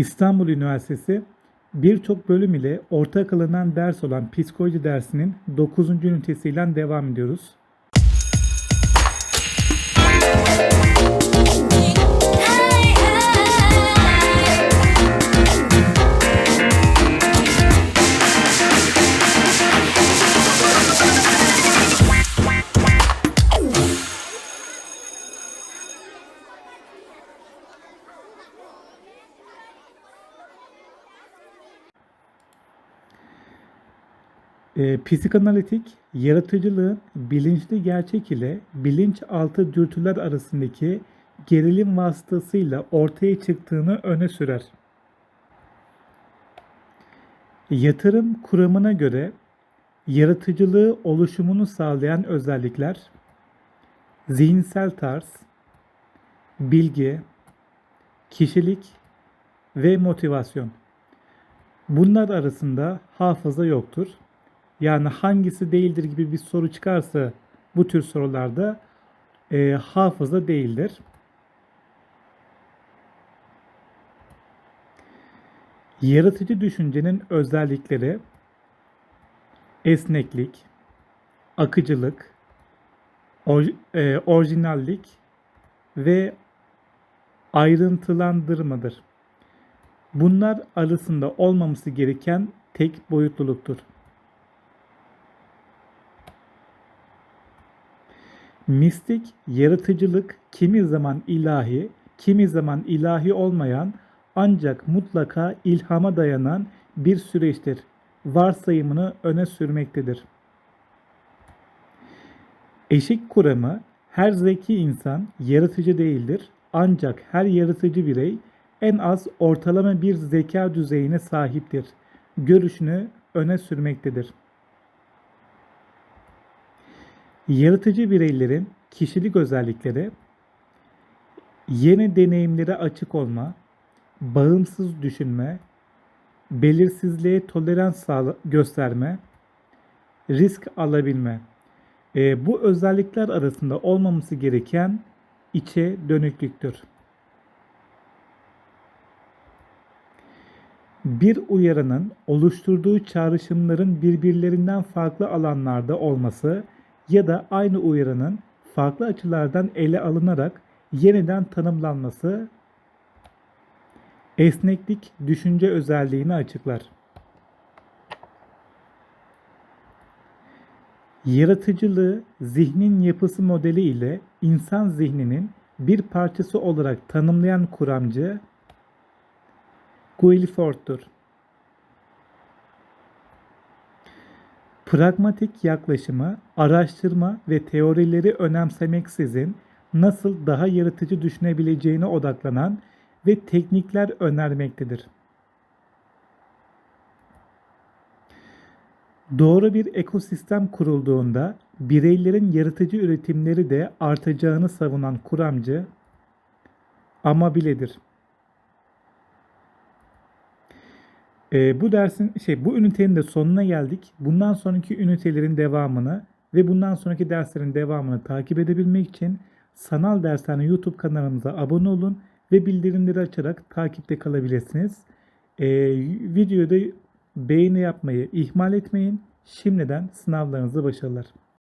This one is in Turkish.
İstanbul Üniversitesi birçok bölüm ile ortak alınan ders olan psikoloji dersinin 9. ünitesiyle devam ediyoruz. E, psikanalitik, yaratıcılığın bilinçli gerçek ile bilinçaltı dürtüler arasındaki gerilim vasıtasıyla ortaya çıktığını öne sürer. Yatırım kuramına göre yaratıcılığı oluşumunu sağlayan özellikler zihinsel tarz, bilgi, kişilik ve motivasyon. Bunlar arasında hafıza yoktur. Yani hangisi değildir gibi bir soru çıkarsa bu tür sorularda e, hafıza değildir. Yaratıcı düşüncenin özellikleri esneklik, akıcılık, or- e, orijinallik ve ayrıntılandırmadır. Bunlar arasında olmaması gereken tek boyutluluktur. Mistik, yaratıcılık kimi zaman ilahi, kimi zaman ilahi olmayan ancak mutlaka ilhama dayanan bir süreçtir. Varsayımını öne sürmektedir. Eşik kuramı her zeki insan yaratıcı değildir ancak her yaratıcı birey en az ortalama bir zeka düzeyine sahiptir. Görüşünü öne sürmektedir. Yaratıcı bireylerin kişilik özellikleri yeni deneyimlere açık olma, bağımsız düşünme, belirsizliğe tolerans gösterme, risk alabilme. E, bu özellikler arasında olmaması gereken içe dönüklüktür. Bir uyarının oluşturduğu çağrışımların birbirlerinden farklı alanlarda olması ya da aynı uyarının farklı açılardan ele alınarak yeniden tanımlanması esneklik düşünce özelliğini açıklar. Yaratıcılığı zihnin yapısı modeli ile insan zihninin bir parçası olarak tanımlayan kuramcı Guilford'tur. Pragmatik yaklaşımı, araştırma ve teorileri önemsemeksizin nasıl daha yaratıcı düşünebileceğine odaklanan ve teknikler önermektedir. Doğru bir ekosistem kurulduğunda bireylerin yaratıcı üretimleri de artacağını savunan kuramcı Amabile'dir. Ee, bu dersin şey bu ünitenin de sonuna geldik. Bundan sonraki ünitelerin devamını ve bundan sonraki derslerin devamını takip edebilmek için Sanal Dershane YouTube kanalımıza abone olun ve bildirimleri açarak takipte kalabilirsiniz. Ee, videoda beğeni yapmayı ihmal etmeyin. Şimdiden sınavlarınızda başarılar.